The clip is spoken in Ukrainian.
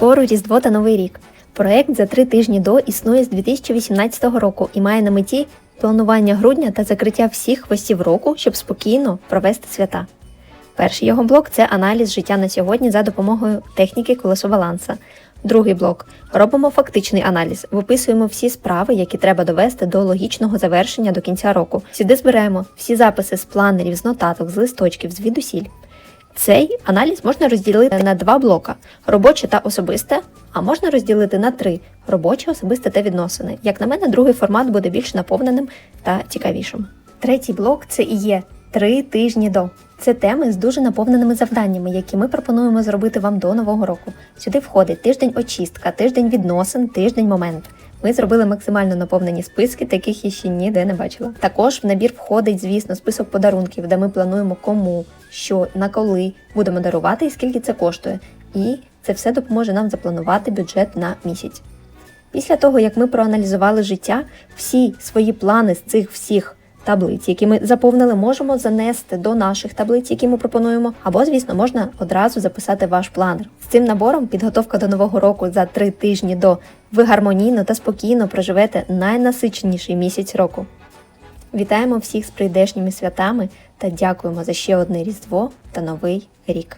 Скоро Різдво та Новий рік. Проект за три тижні до існує з 2018 року і має на меті планування грудня та закриття всіх хвостів року, щоб спокійно провести свята. Перший його блок це аналіз життя на сьогодні за допомогою техніки колесо баланса. Другий блок робимо фактичний аналіз, виписуємо всі справи, які треба довести до логічного завершення до кінця року. Сюди збираємо всі записи з планерів, з нотаток, з листочків, звідусіль. Цей аналіз можна розділити на два блока: робоче та особисте, а можна розділити на три робоче, особисте та відносини. Як на мене, другий формат буде більш наповненим та цікавішим. Третій блок це і є три тижні до. Це теми з дуже наповненими завданнями, які ми пропонуємо зробити вам до нового року. Сюди входить тиждень очистка, тиждень відносин, тиждень момент. Ми зробили максимально наповнені списки, таких я ще ніде не бачила. Також в набір входить, звісно, список подарунків, де ми плануємо кому, що, на коли будемо дарувати і скільки це коштує. І це все допоможе нам запланувати бюджет на місяць. Після того, як ми проаналізували життя, всі свої плани з цих всіх таблиць, які ми заповнили, можемо занести до наших таблиць, які ми пропонуємо, або, звісно, можна одразу записати ваш планер. З цим набором підготовка до нового року за три тижні до ви гармонійно та спокійно проживете найнасиченіший місяць року. Вітаємо всіх з прийдешніми святами та дякуємо за ще одне Різдво та Новий рік.